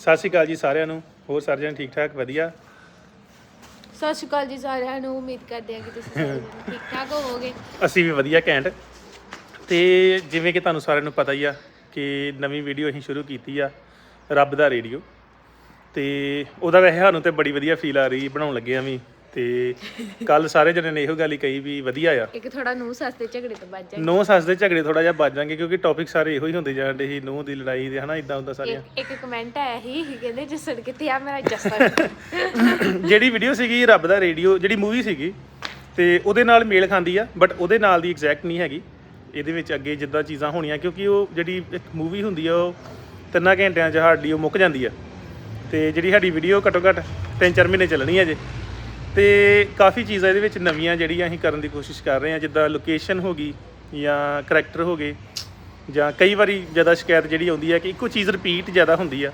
ਸਤਿ ਸ਼੍ਰੀ ਅਕਾਲ ਜੀ ਸਾਰਿਆਂ ਨੂੰ। ਹੋਰ ਸਾਰੇ ਜਣ ਠੀਕ ਠਾਕ? ਵਧੀਆ? ਸਤਿ ਸ਼੍ਰੀ ਅਕਾਲ ਜੀ ਸਾਰਿਆਂ ਨੂੰ। ਉਮੀਦ ਕਰਦੇ ਹਾਂ ਕਿ ਤੁਸੀਂ ਸਾਰੇ ਜਣੇ ਠੀਕ ਠਾਕ ਹੋਵੋਗੇ। ਅਸੀਂ ਵੀ ਵਧੀਆ ਘੈਂਟ। ਤੇ ਜਿਵੇਂ ਕਿ ਤੁਹਾਨੂੰ ਸਾਰਿਆਂ ਨੂੰ ਪਤਾ ਹੀ ਆ ਕਿ ਨਵੀਂ ਵੀਡੀਓ ਅਸੀਂ ਸ਼ੁਰੂ ਕੀਤੀ ਆ ਰੱਬ ਦਾ ਰੇਡੀਓ। ਤੇ ਉਹਦਾ ਵੈਸੇ ਸਾਨੂੰ ਤੇ ਬੜੀ ਵਧੀਆ ਫੀਲ ਆ ਰਹੀ ਬਣਾਉਣ ਲੱਗੇ ਆ ਵੀ। ਤੇ ਕੱਲ ਸਾਰੇ ਜਣੇ ਨੇ ਇਹੋ ਗੱਲ ਹੀ ਕਹੀ ਵੀ ਵਧੀਆ ਆ। ਇੱਕ ਥੋੜਾ ਨੂੰ ਸਸਤੇ ਝਗੜੇ ਤੋਂ ਬਚ ਜਾਏ ਨੋ ਸੱਸ ਦੇ ਝਗੜੇ ਥੋੜਾ ਜਿਹਾ ਬਚ ਜਾਣਗੇ ਕਿਉਂਕਿ ਟੌਪਿਕ ਸਾਰੇ ਇਹੋ ਹੀ ਹੁੰਦੇ ਜਾਂਦੇ ਸੀ ਨੂੰਹ ਦੀ ਲੜਾਈ ਦੇ ਹਨਾ ਇਦਾਂ ਹੁੰਦਾ ਸਾਰੀਆਂ। ਇੱਕ ਇੱਕ ਕਮੈਂਟ ਆਇਆ ਸੀ ਕਹਿੰਦੇ ਜਸੜ ਕਿੱਥੇ ਆ ਮੇਰਾ ਜਸੜ ਜਿਹੜੀ ਵੀਡੀਓ ਸੀਗੀ ਰੱਬ ਦਾ ਰੇਡੀਓ ਜਿਹੜੀ ਮੂਵੀ ਸੀਗੀ ਤੇ ਉਹਦੇ ਨਾਲ ਮੇਲ ਖਾਂਦੀ ਆ ਬਟ ਉਹਦੇ ਨਾਲ ਦੀ ਐਗਜ਼ੈਕਟ ਨਹੀਂ ਹੈਗੀ। ਇਹਦੇ ਵਿੱਚ ਅੱਗੇ ਜਿੱਦਾਂ ਚੀਜ਼ਾਂ ਹੋਣੀਆਂ ਕਿਉਂਕਿ ਉਹ ਜਿਹੜੀ ਇੱਕ ਮੂਵੀ ਹੁੰਦੀ ਆ ਉਹ ਤਿੰਨਾਂ ਘੰਟਿਆਂ 'ਚ ਹਾਰਡਲੀ ਉਹ ਮੁੱਕ ਜਾਂਦੀ ਆ। ਤੇ ਜਿਹੜੀ ਸਾਡੀ ਵੀਡੀਓ ਘੱਟੋ ਘੱਟ 3-4 ਮਹੀਨੇ ਚੱਲਣੀ ਹੈ ਜੇ ਤੇ ਕਾਫੀ ਚੀਜ਼ਾਂ ਇਹਦੇ ਵਿੱਚ ਨਵੀਆਂ ਜਿਹੜੀਆਂ ਅਸੀਂ ਕਰਨ ਦੀ ਕੋਸ਼ਿਸ਼ ਕਰ ਰਹੇ ਹਾਂ, ਜਿੱਦਾਂ ਲੋਕੇਸ਼ਨ ਹੋ ਗਈ ਜਾਂ ਕਰੈਕਟਰ ਹੋ ਗਏ ਜਾਂ ਕਈ ਵਾਰੀ ਜ਼ਿਆਦਾ ਸ਼ਿਕਾਇਤ ਜਿਹੜੀ ਆਉਂਦੀ ਹੈ ਕਿ ਇੱਕੋ ਚੀਜ਼ ਰਿਪੀਟ ਜ਼ਿਆਦਾ ਹੁੰਦੀ ਆ,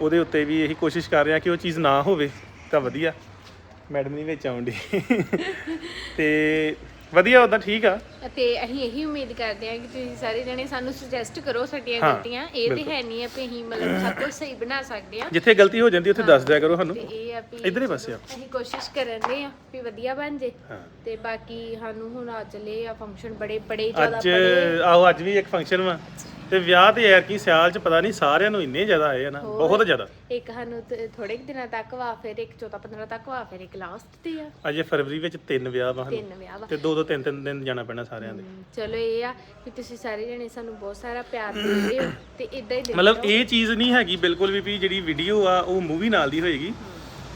ਉਹਦੇ ਉੱਤੇ ਵੀ ਇਹੀ ਕੋਸ਼ਿਸ਼ ਕਰ ਰਹੇ ਹਾਂ ਕਿ ਉਹ ਚੀਜ਼ ਨਾ ਹੋਵੇ ਤਾਂ ਵਧੀਆ। ਮੈਡਮ ਨਹੀਂ ਵਿੱਚ ਆਉਂਦੀ ਤੇ ਵਧੀਆ ਉਹਦਾ ਠੀਕ ਆ। ਅਤੇ ਅਸੀਂ ਇਹੀ ਉਮੀਦ ਕਰਦੇ ਹਾਂ ਕਿ ਤੁਸੀਂ ਸਾਰੇ ਜਣੇ ਸਾਨੂੰ ਸੁਜੈਸਟ ਕਰੋ ਸਾਡੀਆਂ ਹਾਂ, ਗਲਤੀਆਂ। ਇਹ ਤੇ ਹੈ ਨਹੀਂ ਆ ਕਿ ਅਸੀਂ ਮਤਲਬ ਸਭ ਕੁਝ ਸਹੀ ਬਣਾ ਸਕਦੇ ਆ ਜਿੱਥੇ ਗਲਤੀ ਹੋ ਜਾਂਦੀ ਉੱਥੇ ਦੱਸ ਦਿਆ ਕਰੋ ਸਾਨੂੰ। ਤੇ ਇਹ ਆ ਵੀ ਇਧਰੇ ਪਾਸੇ ਆ। ਅਸੀਂ ਕੋਸ਼ਿਸ਼ ਕਰਨ ਆ ਵੀ ਵਧੀਆ ਬਣ ਜੇ। ਹਾਂ। ਤੇ ਬਾਕੀ ਸਾਨੂੰ ਹੁਣ ਆ ਚੱਲੇ ਆ ਫੰਕਸ਼ਨ ਬੜੇ ਬੜੇ ਜ਼ਿਆਦਾ ਅੱਜ ਬੜੇ। ਆਹੋ ਅੱਜ ਵੀ ਇੱਕ ਫੰਕਸ਼ਨ ਵਾ। ਤੇ ਵਿਆਹ ਤੇ ਯਾਰ ਕੀ ਸਿਆਲ ਚ ਪਤਾ ਨਹੀਂ ਸਾਰਿਆਂ ਨੂੰ ਇੰਨੇ ਜ਼ਿਆਦਾ ਆਏ ਆ ਨਾ ਬਹੁਤ ਜ਼ਿਆਦਾ। ਇੱਕ ਸਾਨੂੰ ਤੇ ਥੋੜੇ ਕੁ ਦਿਨਾਂ ਤੱਕ ਵਾ ਫਿਰ ਇੱਕ 14 15 ਤੱਕ ਵਾ ਫਿਰ ਇੱਕ ਲਾਸਟ ਤੇ ਆ। ਅਜੇ ਫਰਵਰੀ ਵਿੱਚ ਤਿੰਨ ਵਿਆਹ ਵਾ ਸਾਨੂੰ। ਤਿੰਨ ਵਿਆਹ ਵਾ। ਤੇ ਦੋ ਦੋ ਤਿੰਨ ਤਿੰਨ ਦਿਨ ਜਾਣਾ ਪੈਣਾ ਸਾਰਿਆਂ ਦੇ। ਹਮ, ਚਲੋ ਇਹ ਆ ਕਿ ਤੁਸੀਂ ਸਾਰੇ ਜਣੇ ਸਾਨੂੰ ਬਹੁਤ ਸਾਰਾ ਪਿਆਰ ਦੇ ਰਹੇ ਹੋ ਤੇ ਇਦਾਂ ਹੀ ਮਤਲਬ ਇਹ ਚੀਜ਼ ਨਹੀਂ ਹੈਗੀ ਬਿਲਕੁਲ ਵੀ ਵੀ ਜਿਹੜੀ ਵੀਡੀਓ ਆ ਉਹ ਮੂਵੀ ਨਾਲ ਦੀ ਹੋਏਗੀ।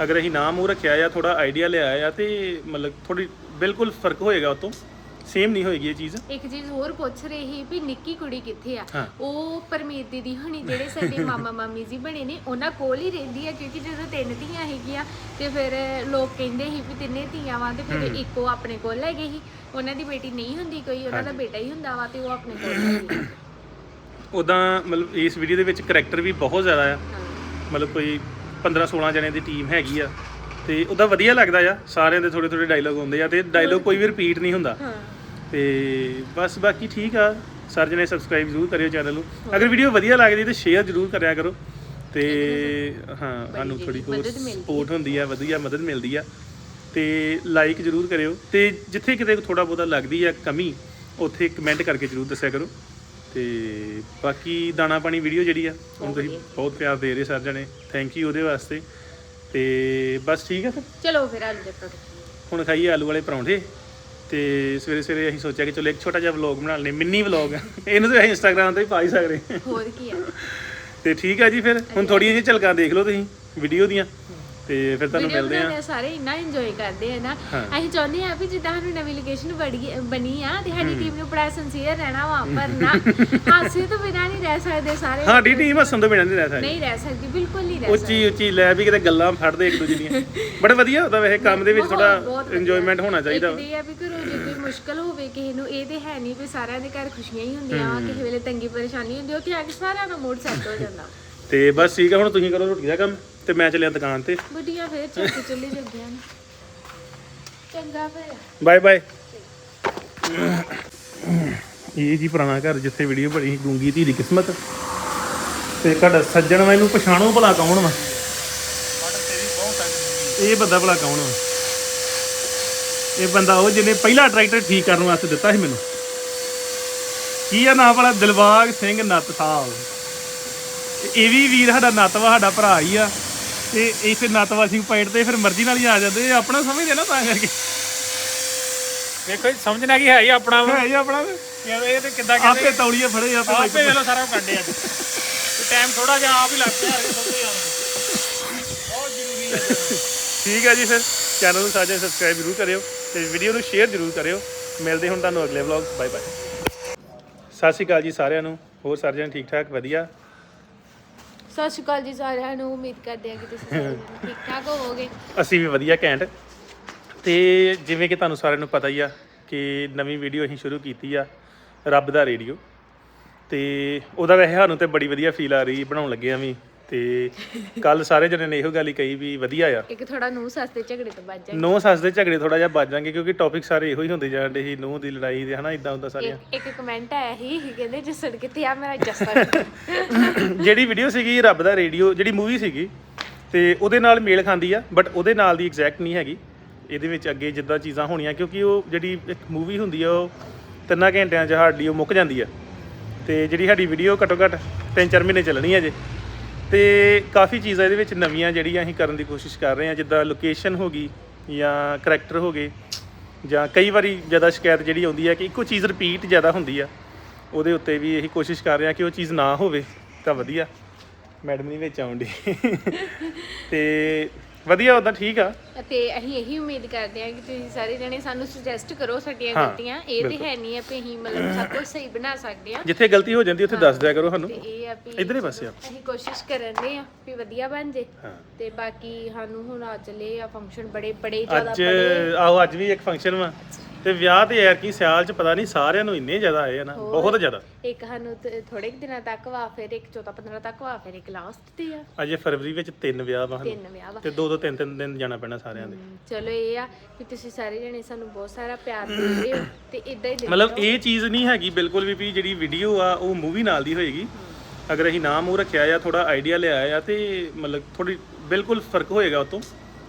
ਅਗਰ ਅਸੀਂ ਨਾਮ ਉਹ ਰੱਖਿਆ ਆ ਥੋੜਾ ਆਈਡੀਆ ਲਿਆ ਆ ਤੇ ਮਤਲਬ ਥੋੜੀ ਬਿਲਕੁਲ ਫ਼ਰਕ ਹੋਏਗਾ ਉਹ ਤੋਂ। ਸੇਮ ਨਹੀਂ ਹੋਏਗੀ ਇਹ ਚੀਜ਼? ਇੱਕ ਚੀਜ਼ ਹੋਰ ਪੁੱਛ ਰਹੀ ਵੀ ਨਿੱਕੀ ਕੁੜੀ ਕਿੱਥੇ ਆ? ਹਾਂ। ਉਹ ਪਰਮੀਤ ਦੀਦੀ ਹਣੀ ਜਿਹੜੇ ਸਾਡੇ ਮਾਮਾ ਮਾਮੀ ਜੀ ਬਣੇ ਨੇ ਉਹਨਾਂ ਕੋਲ ਹੀ ਰਹਿੰਦੀ ਆ ਕਿਉਂਕਿ ਜਦੋਂ ਤਿੰਨ ਧੀਆਂ ਹੈਗੀਆਂ ਤੇ ਫਿਰ ਲੋਕ ਕਹਿੰਦੇ ਸੀ ਵੀ ਤਿੰਨੇ ਧੀਆਂ ਵਾਂ ਤੇ ਫਿਰ ਇੱਕੋ ਆਪਣੇ ਕੋਲ ਲੈ ਗਏ ਸੀ। ਉਹਨਾਂ ਦੀ ਬੇਟੀ ਨਹੀਂ ਹੁੰਦੀ ਕੋਈ ਉਹਨਾਂ ਦਾ ਬੇਟਾ ਹੀ ਹੁੰਦਾ ਵਾ ਤੇ ਉਹ ਆਪਣੇ ਕੋਲ ਲੈ ਉਦਾਂ ਮਤਲਬ ਇਸ ਵੀਡੀਓ ਦੇ ਵਿੱਚ ਕਰੈਕਟਰ ਵੀ ਬਹੁਤ ਜ਼ਿਆਦਾ ਆ। ਹਾਂ। ਮਤਲਬ ਕੋਈ 15 16 ਜਣੇ ਦੀ ਟੀਮ ਹੈਗੀ ਆ। ਤੇ ਉਹਦਾ ਵਧੀਆ ਲੱਗਦਾ ਆ ਸਾਰਿਆਂ ਦੇ ਥੋੜੇ ਥੋੜੇ ਡਾਇਲੋਗ ਹੁੰਦੇ ਆ ਤੇ ਡਾਇਲੋਗ ਕੋਈ ਵੀ ਰਿਪੀਟ ਨਹੀਂ ਹੁੰਦਾ। ਹਾਂ। ਤੇ ਬਸ ਬਾਕੀ ਠੀਕ ਆ। ਸਾਰੇ ਜਣੇ ਸਬਸਕ੍ਰਾਈਬ ਜ਼ਰੂਰ ਕਰਿਓ ਚੈਨਲ ਨੂੰ। ਅਗਰ ਵੀਡੀਓ ਵਧੀਆ ਲੱਗਦੀ ਤੇ ਸ਼ੇਅਰ ਜ਼ਰੂਰ ਕਰਿਆ ਕਰੋ। ਤੇ ਹਾਂ ਸਾਨੂੰ ਥੋੜੀ ਮਿਲਦੀ ਸਪੋਰਟ ਹੁੰਦੀ ਆ ਵਧੀਆ ਮਦਦ ਮਿਲਦੀ ਆ। ਤੇ ਲਾਈਕ ਜ਼ਰੂਰ ਕਰਿਓ। ਤੇ ਜਿੱਥੇ ਕਿਤੇ ਥੋੜਾ ਬਹੁਤਾ ਲੱਗਦੀ ਆ ਕਮੀ ਉੱਥੇ ਕਮੈਂਟ ਕਰਕੇ ਜ਼ਰੂਰ ਦੱਸਿਆ ਕਰੋ। ਤੇ ਬਾਕੀ ਦਾਣਾ ਪਾਣੀ ਵੀਡੀਓ ਜਿਹੜੀ ਆ ਹੁਣ ਤੁਸੀਂ ਬਹੁਤ ਪਿਆਰ ਦੇ ਰਹੇ ਸਾਰੇ ਜਣੇ। ਥੈਂਕ ਯੂ ਉਹਦੇ ਵਾਸਤੇ। ਤੇ ਬਸ ਠੀਕ ਆ ਫਿਰ। ਚਲੋ ਫਿਰ ਆਲੂ ਦੇ ਪਰੌਂਠੇ। ਹੁਣ ਖਾਈਏ ਆਲੂ ਵਾਲੇ ਪਰੌਂਠੇ। ਤੇ ਸਵੇਰੇ ਸਵੇਰੇ ਅਸੀਂ ਸੋਚਿਆ ਕਿ ਚਲੋ ਇੱਕ ਛੋਟਾ ਜਿਹਾ ਵਲੌਗ ਬਣਾ ਲੈਣੇ ਮਿੰਨੀ ਵਲੌਗ ਇਹਨੂੰ ਤਾਂ ਅਸੀਂ ਇੰਸਟਾਗ੍ਰam ਤੇ ਵੀ ਪਾ ਹੀ ਸਕਦੇ ਹਾਂ। ਹੋਰ ਕੀ ਆ ਤੇ ਠੀਕ ਹੈ ਜੀ ਫਿਰ ਹੁਣ ਥੋੜੀਆਂ ਜਿਹੀਆਂ ਝਲਕਾਂ ਦੇਖ ਲਓ ਤੁਸੀਂ ਵੀਡੀਓ ਦੀਆਂ। ਤੇ ਫਿਰ ਤੁਹਾਨੂੰ ਮਿਲਦੇ ਆ ਸਾਰੇ ਇੰਨਾ ਇੰਜੋਏ ਕਰਦੇ ਆ ਨਾ। ਅਸੀਂ ਚਾਹੁੰਦੇ ਆ ਵੀ ਜਿੱਦਾਂ ਸਾਨੂੰ ਨਵੀਂ ਲੋਕੇਸ਼ਨ ਬਣੀ ਆ ਤੇ ਸਾਡੀ ਟੀਮ ਨੂੰ ਬੜਾ ਸਿੰਸੀਅਰ ਰਹਿਣਾ ਵਾ ਪਰ ਨਾ ਹਾਸੇ ਤੋਂ ਬਿਨਾਂ ਨਹੀਂ ਰਹਿ ਸਕਦੇ ਸਾਰੇ। ਸਾਡੀ ਟੀਮ ਹੱਸਣ ਤੋਂ ਬਿਨਾਂ ਨਹੀਂ ਰਹਿ ਸਕਦੀ। ਨਹੀਂ ਰਹਿ ਸਕਦੀ ਬਿਲਕੁਲ ਨਹੀਂ ਰਹਿ ਸਕਦੀ ਉੱਚੀ ਉੱਚੀ ਲੈ ਵੀ ਕਿਤੇ ਗੱਲਾਂ ਫੜਦੇ ਇੱਕ ਦੂਜੇ ਦੀਆਂ। ਬੜਾ ਵਧੀਆ ਹੁੰਦਾ ਵੈਸੇ ਕੰਮ ਦੇ ਵਿੱਚ ਥੋੜਾ। ਇੰਜੋਇਮੈਂਟ ਹੋਣਾ ਚਾਹੀਦਾ ਇਹ ਆ ਵੀ ਘਰੋਂ ਜੇ ਕੋਈ ਮੁਸ਼ਕਲ ਹੋਵੇ ਕਿਸੇ ਨੂੰ ਇਹ ਤੇ ਹੈ ਨਹੀਂ ਵੀ ਸਾਰਿਆਂ ਦੇ ਘਰ ਖੁਸ਼ੀਆਂ ਹੀ ਹੁੰਦੀਆਂ ਵਾ ਕਿਸੇ ਵੇਲੇ ਤੰਗੀ ਪਰੇਸ਼ਾਨੀ ਹੁੰਦੀ ਉਹ ਕਿ ਆ ਕੇ ਸਾਰਿਆਂ ਦਾ ਮੂਡ ਸੈੱਟ ਹੋ ਜਾਂਦਾ। ਤੇ ਬਸ ਠੀਕ ਹੈ ਹੁਣ ਤੁਸੀਂ ਕਰੋ ਰੋਟੀ ਦਾ ਕੰਮ। ਤੇ ਮੈਂ ਚੱਲਿਆ ਦੁਕਾਨ ਤੇ। ਬੁੱਢੀਆਂ ਫੇਰ ਚੱਕ ਚੁੱਲੇ ਜੱਗਿਆਂ ਨੇ ਚੰਗਾ ਫਿਰ। Bye bye. ਇਹ ਜੀ ਪੁਰਾਣਾ ਘਰ ਜਿੱਥੇ ਵੀਡੀਓ ਬਣੀ ਗੂੰਗੀ ਧੀ ਦੀ ਕਿਸਮਤ। ਤੇ ਤੁਹਾਡਾ ਸੱਜਣ ਇਹਨੂੰ ਪਛਾਣੋ ਭਲਾ ਕੌਣ ਵਾ? ਇਹ ਬੰਦਾ ਭਲਾ ਕੌਣ ਵਾ? ਇਹ ਬੰਦਾ ਉਹ ਜਿਹਨੇ ਪਹਿਲਾ ਟਰੈਕਟਰ ਠੀਕ ਕਰਨ ਵਾਸਤੇ ਦਿੱਤਾ ਸੀ ਮੈਨੂੰ। ਕੀ ਆ ਨਾਮ ਵਾਲਾ? ਦਿਲਬਾਗ ਸਿੰਘ ਨੱਤ ਸਾਹਿਬ। ਇਹ ਵੀ ਵੀਰ ਸਾਡਾ ਨੱਤ ਵਾ ਸਾਡਾ ਭਰਾ ਹੀ ਆ। ਤੇ ਇਸੇ ਨੱਤਵਾ ਸਿੰਘ ਪਾਈਟ ਤੇ ਫਿਰ ਮਰਜ਼ੀ ਨਾਲ ਹੀ ਆ ਜਾਂਦੇ ਇਹ ਆਪਣਾ ਸਮਝਦੇ ਨਾ ਤਾਂ ਕਰਕੇ। ਵੇਖੋ ਜੀ, ਸਮਝਣਾ ਕੀ ਹੈ ਹੀ ਆਪਣਾ? ਵਾ। ਹੈ ਜੀ ਆਪਣਾ। ਯਾਰ ਇਹ ਤੇ ਕਿੱਦਾਂ ਆਪੇ ਕਹਿੰਦੇ ਤੌਲੀਏ ਫੜੇ ਆਪੇ ਆਪੇ ਵੇਲੋ ਸਾਰਾ ਕੰਡੇ ਅੱਜ ਤੇ ਟਾਈਮ ਥੋੜਾ ਜਿਹਾ ਆਪ ਹੀ ਲੱਗ ਪਿਆ ਹਰੇ ਸੌਦੇ ਆਉਂਦੇ ਬਹੁਤ ਜ਼ਰੂਰੀ ਹੈ। ਠੀਕ ਹੈ ਜੀ ਫਿਰ। ਚੈਨਲ ਨੂੰ ਸਾਜੇ ਸਬਸਕ੍ਰਾਈਬ ਜ਼ਰੂਰ ਕਰਿਓ ਤੇ ਵੀਡੀਓ ਨੂੰ ਸ਼ੇਅਰ ਜ਼ਰੂਰ ਕਰਿਓ। ਮਿਲਦੇ ਹੁਣ ਤੁਹਾਨੂੰ ਅਗਲੇ ਵਲੌਗ ਬਾਏ ਬਾਏ ਸਤਿ ਸ਼੍ਰੀ ਅਕਾਲ ਜੀ ਸਾਰਿਆਂ ਨੂੰ। ਹੋਰ ਸਾਰੇ ਜਣ ਠੀਕ ਠਾਕ ਵਧੀਆ। ਸਤਿ ਸ਼੍ਰੀ ਅਕਾਲ ਜੀ ਸਾਰਿਆਂ ਨੂੰ ਉਮੀਦ ਕਰਦੇ ਹਾਂ ਕਿ ਤੁਸੀਂ ਸਾਰੇ ਜਣੇ ਠੀਕ ਠਾਕ ਹੋਵੋਗੇ। ਅਸੀਂ ਵੀ ਵਧੀਆ ਘੈਂਟ। ਤੇ ਜਿਵੇਂ ਕਿ ਤੁਹਾਨੂੰ ਸਾਰਿਆਂ ਨੂੰ ਪਤਾ ਹੀ ਆ ਕਿ ਨਵੀਂ ਵੀਡੀਓ ਅਸੀਂ ਸ਼ੁਰੂ ਕੀਤੀ ਆ ਰੱਬ ਦਾ ਰੇਡੀਓ। ਤੇ ਉਹਦਾ ਵੈਸੇ ਸਾਨੂੰ ਤੇ ਬੜੀ ਵਧੀਆ ਫੀਲ ਆ ਰਹੀ ਬਣਾਉਣ ਲੱਗੇ ਆ ਵੀ। ਤੇ ਕੱਲ ਸਾਰੇ ਜਣੇ ਨੇ ਇਹੋ ਗੱਲ ਹੀ ਕਹੀ ਵੀ ਵਧੀਆ ਆ। ਇੱਕ ਥੋੜਾ ਨੂੰ ਸਸਤੇ ਝਗੜੇ ਤੋਂ ਬਚ ਜਾਏ ਨੋ ਸੱਸ ਦੇ ਝਗੜੇ ਥੋੜਾ ਜਿਹਾ ਬਚ ਜਾਣਗੇ ਕਿਉਂਕਿ ਟੌਪਿਕ ਸਾਰੇ ਇਹੋ ਹੀ ਹੁੰਦੇ ਜਾਂਦੇ ਸੀ ਨੂੰਹ ਦੀ ਲੜਾਈ ਦੇ ਹਨਾ ਇਦਾਂ ਹੁੰਦਾ ਸਾਰੀਆਂ। ਇੱਕ ਇੱਕ ਕਮੈਂਟ ਆਇਆ ਸੀ ਕਹਿੰਦੇ ਜਸੜ ਕਿੱਥੇ ਆ ਮੇਰਾ ਜੱਸਾ। ਜਿਹੜੀ ਵੀਡੀਓ ਸੀਗੀ ਰੱਬ ਦਾ ਰੇਡੀਓ, ਜਿਹੜੀ ਮੂਵੀ ਸੀਗੀ, ਤੇ ਉਹਦੇ ਨਾਲ ਮੇਲ ਖਾਂਦੀ ਆ ਬਟ ਉਹਦੇ ਨਾਲ ਦੀ ਐਗਜ਼ੈਕਟ ਨਹੀਂ ਹੈਗੀ। ਇਹਦੇ ਵਿੱਚ ਅੱਗੇ ਜਿੱਦਾਂ ਚੀਜ਼ਾਂ ਹੋਣੀਆਂ, ਕਿਉਂਕਿ ਉਹ ਜਿਹੜੀ ਇੱਕ ਮੂਵੀ ਹੁੰਦੀ ਆ, ਉਹ ਤਿੰਨਾਂ ਘੰਟਿਆਂ 'ਚ ਹਾਰਡਲੀ ਉਹ ਮੁੱਕ ਜਾਂਦੀ ਆ। ਤੇ ਜਿਹੜੀ ਸਾਡੀ ਵੀਡੀਓ ਘੱਟੋ ਘੱਟ 3-4 ਮਹੀਨੇ ਚੱਲਣੀ ਹੈ ਜੇ ਤੇ ਕਾਫੀ ਚੀਜ਼ਾਂ ਇਹਦੇ ਵਿੱਚ ਨਵੀਆਂ ਜਿਹੜੀਆਂ ਅਸੀਂ ਕਰਨ ਦੀ ਕੋਸ਼ਿਸ਼ ਕਰ ਰਹੇ ਹਾਂ ਜਿੱਦਾਂ ਲੋਕੇਸ਼ਨ ਹੋ ਗਈ, ਜਾਂ ਕਰੈਕਟਰ ਹੋ ਗਏ, ਜਾਂ ਕਈ ਵਾਰੀ ਜ਼ਿਆਦਾ ਸ਼ਿਕਾਇਤ ਜਿਹੜੀ ਆਉਂਦੀ ਹੈ ਕਿ ਇੱਕੋ ਚੀਜ਼ ਰਿਪੀਟ ਜ਼ਿਆਦਾ ਹੁੰਦੀ ਆ, ਉਹਦੇ ਉੱਤੇ ਵੀ ਇਹੀ ਕੋਸ਼ਿਸ਼ ਕਰ ਰਹੇ ਹਾਂ ਕਿ ਉਹ ਚੀਜ਼ ਨਾ ਹੋਵੇ। ਤਾਂ ਵਧੀਆ। ਮੈਡਮ ਨਹੀਂ ਵਿੱਚ ਆਉਂਦੀ। ਤੇ ਵਧੀਆ ਉਦਾਂ ਠੀਕ ਆ। ਤੇ ਅਸੀਂ ਇਹੀ ਉਮੀਦ ਕਰਦੇ ਹਾਂ ਕਿ ਤੁਸੀਂ ਸਾਰੇ ਜਣੇ ਸਾਨੂੰ ਸੁਜੈਸਟ ਕਰੋ ਸਾਡੀਆਂ ਹਾਂ, ਗਲਤੀਆਂ। ਇਹ ਤੇ ਹੈ ਨਹੀਂ ਆ ਵੀ ਅਸੀਂ ਮਤਲਬ ਸਭ ਕੁਝ ਸਹੀ ਬਣਾ ਸਕਦੇ ਆ ਜਿੱਥੇ ਗਲਤੀ ਹੋ ਜਾਂਦੀ ਉੱਥੇ ਦੱਸ ਦਿਆ ਕਰੋ ਸਾਨੂੰ। ਤੇ ਇਹ ਆ ਵੀ ਇਧਰੇ ਪਾਸੇ ਆ ਅਸੀਂ ਕੋਸ਼ਿਸ਼ ਕਰਨ ਆ ਵੀ ਵਧੀਆ ਬਣ ਜੇ। ਹਾਂ। ਤੇ ਬਾਕੀ ਸਾਨੂੰ ਹੁਣ ਆ ਚੱਲੇ ਆ ਫੰਕਸ਼ਨ ਬੜੇ ਬੜੇ ਜ਼ਿਆਦਾ ਅੱਜ ਬੜੇ ਆਹੋ ਅੱਜ ਵੀ ਇੱਕ ਫੰਕਸ਼ਨ ਵਾ। ਤੇ ਵਿਆਹ ਤੇ ਯਾਰ ਕੀ ਸਿਆਲ ਚ ਪਤਾ ਨਹੀਂ ਸਾਰਿਆਂ ਨੂੰ ਇੰਨੇ ਜ਼ਿਆਦਾ ਆਏ ਆ ਨਾ ਬਹੁਤ ਜ਼ਿਆਦਾ। ਇੱਕ ਸਾਨੂੰ ਤੇ ਥੋੜੇ ਕੁ ਦਿਨਾਂ ਤੱਕ ਵਾ ਫਿਰ ਇੱਕ 14 15 ਤੱਕ ਵਾ ਫਿਰ ਇੱਕ ਲਾਸਟ ਤੇ ਆ। ਅਜੇ ਫਰਵਰੀ ਵਿੱਚ ਤਿੰਨ ਵਿਆਹ ਵਾ ਸਾਨੂੰ। ਤਿੰਨ ਵਿਆਹ ਵਾ। ਤੇ ਦੋ ਦੋ ਤਿੰਨ ਤਿੰਨ ਦਿਨ ਜਾਣਾ ਪੈਣਾ ਸਾਰਿਆਂ ਦੇ। ਹਮ, ਚਲੋ ਇਹ ਆ ਕਿ ਤੁਸੀਂ ਸਾਰੇ ਜਣੇ ਸਾਨੂੰ ਬਹੁਤ ਸਾਰਾ ਪਿਆਰ ਦੇ ਰਹੇ ਹੋ ਤੇ ਇਦਾਂ ਹੀ ਮਤਲਬ ਇਹ ਚੀਜ਼ ਨਹੀਂ ਹੈਗੀ ਬਿਲਕੁਲ ਵੀ ਵੀ ਜਿਹੜੀ ਵੀਡੀਓ ਆ ਉਹ ਮੂਵੀ ਨਾਲ ਦੀ ਹੋਏਗੀ। ਅਗਰ ਅਸੀਂ ਨਾਮ ਉਹ ਰੱਖਿਆ ਆ ਥੋੜਾ ਆਈਡੀਆ ਲਿਆ ਆ ਤੇ ਮਤਲਬ ਥੋੜੀ ਬਿਲਕੁਲ ਫ਼ਰਕ ਹੋਏਗਾ ਉਹ ਤੋਂ।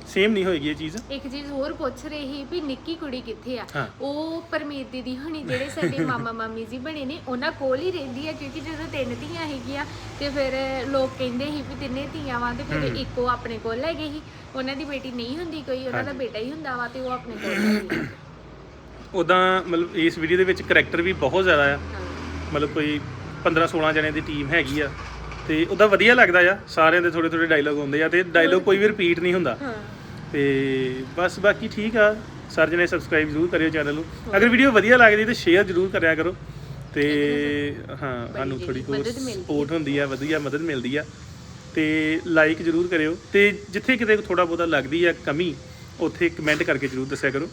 ਸੇਮ ਨਹੀਂ ਹੋਏਗੀ ਇਹ ਚੀਜ਼? ਇੱਕ ਚੀਜ਼ ਹੋਰ ਪੁੱਛ ਰਹੀ ਵੀ ਨਿੱਕੀ ਕੁੜੀ ਕਿੱਥੇ ਆ? ਹਾਂ। ਉਹ ਪਰਮੀਤ ਦੀਦੀ ਹਣੀ ਜਿਹੜੇ ਸਾਡੇ ਮਾਮਾ ਮਾਮੀ ਜੀ ਬਣੇ ਨੇ ਉਹਨਾਂ ਕੋਲ ਹੀ ਰਹਿੰਦੀ ਆ ਕਿਉਂਕਿ ਜਦੋਂ ਤਿੰਨ ਧੀਆਂ ਹੈਗੀਆਂ ਤੇ ਫਿਰ ਲੋਕ ਕਹਿੰਦੇ ਸੀ ਵੀ ਤਿੰਨੇ ਧੀਆਂ ਵਾਂ ਤੇ ਫਿਰ ਇੱਕੋ ਆਪਣੇ ਕੋਲ ਲੈ ਗਏ ਸੀ। ਉਹਨਾਂ ਦੀ ਬੇਟੀ ਨਹੀਂ ਹੁੰਦੀ ਕੋਈ ਉਹਨਾਂ ਦਾ ਬੇਟਾ ਹੀ ਹੁੰਦਾ ਵਾ ਤੇ ਉਹ ਆਪਣੇ ਕੋਲ ਲੈ ਉਦਾਂ ਮਤਲਬ ਇਸ ਵੀਡੀਓ ਦੇ ਵਿੱਚ ਕਰੈਕਟਰ ਵੀ ਬਹੁਤ ਜ਼ਿਆਦਾ ਆ। ਹਾਂ। ਮਤਲਬ ਕੋਈ 15 16 ਜਣੇ ਦੀ ਟੀਮ ਹੈਗੀ ਆ। ਤੇ ਉਹਦਾ ਵਧੀਆ ਲੱਗਦਾ ਆ ਸਾਰਿਆਂ ਦੇ ਥੋੜੇ ਥੋੜੇ ਡਾਇਲੋਗ ਹੁੰਦੇ ਆ ਤੇ ਡਾਇਲੋਗ ਕੋਈ ਵੀ ਰਿਪੀਟ ਨਹੀਂ ਹੁੰਦਾ। ਹਾਂ। ਤੇ ਬਸ ਬਾਕੀ ਠੀਕ ਆ। ਸਾਰੇ ਜਣੇ ਸਬਸਕ੍ਰਾਈਬ ਜ਼ਰੂਰ ਕਰਿਓ ਚੈਨਲ ਨੂੰ। ਅਗਰ ਵੀਡੀਓ ਵਧੀਆ ਲੱਗਦੀ ਤੇ ਸ਼ੇਅਰ ਜ਼ਰੂਰ ਕਰਿਆ ਕਰੋ। ਤੇ ਹਾਂ ਸਾਨੂੰ ਥੋੜੀ ਮਿਲਦੀ ਸਪੋਰਟ ਹੁੰਦੀ ਆ ਵਧੀਆ ਮਦਦ ਮਿਲਦੀ ਆ। ਤੇ ਲਾਈਕ ਜ਼ਰੂਰ ਕਰਿਓ। ਤੇ ਜਿੱਥੇ ਕਿਤੇ ਥੋੜਾ ਬਹੁਤਾ ਲੱਗਦੀ ਆ ਕਮੀ ਉੱਥੇ ਕਮੈਂਟ ਕਰਕੇ ਜ਼ਰੂਰ ਦੱਸਿਆ ਕਰੋ।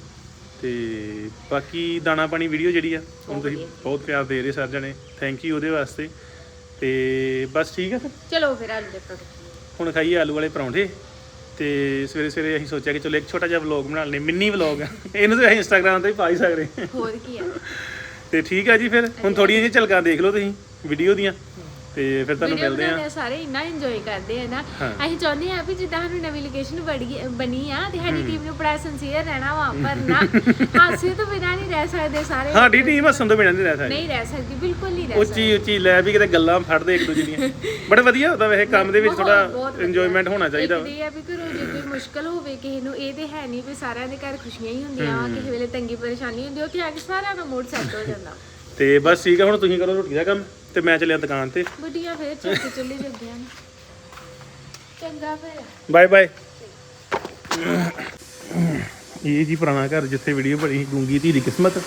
ਤੇ ਬਾਕੀ ਦਾਣਾ ਪਾਣੀ ਵੀਡੀਓ ਜਿਹੜੀ ਆ ਹੁਣ ਤੁਸੀਂ ਬਹੁਤ ਪਿਆਰ ਦੇ ਰਹੇ ਸਾਰੇ ਜਣੇ। ਥੈਂਕ ਯੂ ਉਹਦੇ ਵਾਸਤੇ। ਤੇ ਬਸ ਠੀਕ ਆ ਫਿਰ। ਚਲੋ ਫਿਰ ਆਲੂ ਦੇ ਪਰੌਂਠੇ। ਹੁਣ ਖਾਈਏ ਆਲੂ ਵਾਲੇ ਪਰੌਂਠੇ। ਤੇ ਸਵੇਰੇ ਸਵੇਰੇ ਅਸੀਂ ਸੋਚਿਆ ਕਿ ਚਲੋ ਇੱਕ ਛੋਟਾ ਜਿਹਾ ਵਲੌਗ ਬਣਾ ਲੈਣੇ ਮਿੰਨੀ ਵਲੌਗ ਇਹਨੂੰ ਤਾਂ ਅਸੀਂ ਇੰਸਟਾਗ੍ਰam ਤੇ ਵੀ ਪਾ ਹੀ ਸਕਦੇ ਹਾਂ। ਹੋਰ ਕੀ ਆ ਤੇ ਠੀਕ ਆ ਜੀ ਫਿਰ ਹੁਣ ਥੋੜੀਆਂ ਜਿਹੀਆਂ ਝਲਕਾਂ ਦੇਖ ਲਓ ਤੁਸੀਂ ਵੀਡੀਓ ਦੀਆਂ। ਤੇ ਫਿਰ ਤੁਹਾਨੂੰ ਮਿਲਦੇ ਆ ਸਾਰੇ ਇੰਨਾ ਇੰਜੋਏ ਕਰਦੇ ਆ ਨਾ। ਹਾਂ। ਅਸੀਂ ਚਾਹੁੰਦੇ ਆ ਵੀ ਜਿੱਦਾਂ ਸਾਨੂੰ ਨਵੀਂ ਲੋਕੇਸ਼ਨ ਬਣੀ ਆ ਤੇ ਸਾਡੀ ਟੀਮ ਨੂੰ ਬੜਾ ਸਿੰਸੀਅਰ ਰਹਿਣਾ ਵਾ ਪਰ ਨਾ ਹਾਸੇ ਤੋਂ ਬਿਨਾਂ ਨਹੀਂ ਰਹਿ ਸਕਦੇ ਸਾਰੇ। ਸਾਡੀ ਟੀਮ ਹੱਸਣ ਤੋਂ ਬਿਨਾਂ ਨਹੀਂ ਰਹਿ ਸਕਦੀ। ਨਹੀਂ ਰਹਿ ਸਕਦੀ ਬਿਲਕੁਲ ਨਹੀਂ ਰਹਿ ਸਕਦੀ। ਉੱਚੀ ਉੱਚੀ ਲੈ ਵੀ ਕਿਤੇ ਗੱਲਾਂ ਫੜਦੇ ਇੱਕ ਦੂਜੇ ਦੀਆਂ। ਬੜਾ ਵਧੀਆ ਹੁੰਦਾ ਵੈਸੇ ਕੰਮ ਦੇ ਵਿੱਚ ਥੋੜਾ। ਇੰਜੋਇਮੈਂਟ ਹੋਣਾ ਚਾਹੀਦਾ ਇਹ ਆ ਵੀ ਘਰੋਂ ਜੇ ਕੋਈ ਮੁਸ਼ਕਲ ਹੋਵੇ ਕਿਸੇ ਨੂੰ ਇਹ ਤੇ ਹੈ ਨਹੀਂ ਵੀ ਸਾਰਿਆਂ ਦੇ ਘਰ ਖੁਸ਼ੀਆਂ ਹੀ ਹੁੰਦੀਆਂ ਵਾ ਕਿਸੇ ਵੇਲੇ ਤੰਗੀ ਪਰੇਸ਼ਾਨੀ ਹੁੰਦੀ ਉਹ ਕਿ ਆ ਕੇ ਸਾਰਿਆਂ ਦਾ ਮੂਡ ਸੈੱਟ ਹੋ ਜਾਂਦਾ। ਤੇ ਬਸ ਠੀਕ ਆ ਹੁਣ ਤੁਸੀਂ ਕਰੋ ਰੋਟੀ ਦਾ ਕੰਮ। ਤੇ ਮੈਂ ਚੱਲਿਆ ਦੁਕਾਨ ਤੇ। ਬੁੱਢੀਆਂ ਫੇਰ ਚੁੱਕ ਚੁੱਲੀ ਜੱਗੀਆਂ ਨੇ ਚੰਗਾ ਫਿਰ। Bye bye. ਇਹ ਜੀ ਪੁਰਾਣਾ ਘਰ ਜਿੱਥੇ ਵੀਡੀਓ ਬਣੀ ਗੂੰਗੀ ਧੀ ਦੀ ਕਿਸਮਤ।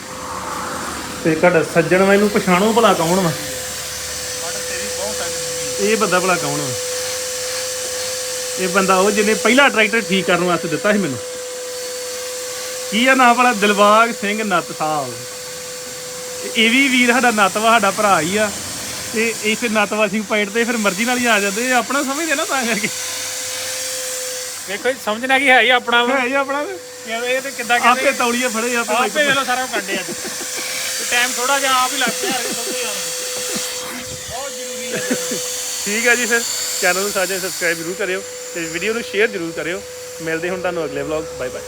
ਤੇ ਘੜ ਸੱਜਣ ਵਾ ਇਹਨੂੰ ਪਛਾਣੋ ਭਲਾ ਕੌਣ ਵਾ? ਇਹ ਬੰਦਾ ਭਲਾ ਕੌਣ ਵਾ? ਇਹ ਬੰਦਾ ਉਹ ਜਿਹਨੇ ਪਹਿਲਾ ਟਰੈਕਟਰ ਠੀਕ ਕਰਨ ਵਾਸਤੇ ਦਿੱਤਾ ਸੀ ਮੈਨੂੰ। ਕੀ ਆ ਨਾਮ ਵਾਲਾ? ਦਿਲਬਾਗ ਸਿੰਘ ਨੱਤ ਸਾਹਿਬ। ਇਹ ਵੀ ਵੀਰ ਸਾਡਾ ਨੱਤ ਵਾ ਸਾਡਾ ਭਰਾ ਹੀ ਆ। ਤੇ ਇਸੇ ਨੱਤਵਾ ਸਿੰਘ ਪਾਈਟ ਤੇ ਫਿਰ ਮਰਜ਼ੀ ਨਾਲ ਹੀ ਆ ਜਾਂਦੇ ਇਹ ਆਪਣਾ ਸਮਝਦੇ ਨਾ ਤਾਂ ਕਰਕੇ। ਵੇਖੋ ਜੀ, ਸਮਝਣਾ ਕੀ ਹੈ ਹੀ ਆਪਣਾ? ਵਾ। ਹੈ ਹੀ ਆਪਣਾ ਤੇ। ਯਾਰ ਇਹ ਤੇ ਕਿੱਦਾਂ ਆਪੇ ਕਹਿੰਦੇ ਤੌਲੀਏ ਫੜੇ ਆਪੇ ਆਪੇ ਵੇਲੋ ਸਾਰਾ ਕੰਡੇ ਅੱਜ ਤੇ ਟਾਈਮ ਥੋੜਾ ਜਿਹਾ ਆਪ ਹੀ ਲੱਗ ਪਿਆ ਸੌਦੇ ਆਉਣ ਬਹੁਤ ਜ਼ਰੂਰੀ ਹੈ ਠੀਕ ਹੈ ਜੀ ਫਿਰ। ਚੈਨਲ ਨੂੰ ਸਾਜੇ ਸਬਸਕ੍ਰਾਈਬ ਜ਼ਰੂਰ ਕਰਿਓ ਤੇ ਵੀਡੀਓ ਨੂੰ ਸ਼ੇਅਰ ਜ਼ਰੂਰ ਕਰਿਓ। ਮਿਲਦੇ ਹੁਣ ਤੁਹਾਨੂੰ ਅਗਲੇ ਵਲੌਗ ਬਾਏ ਬਾਏ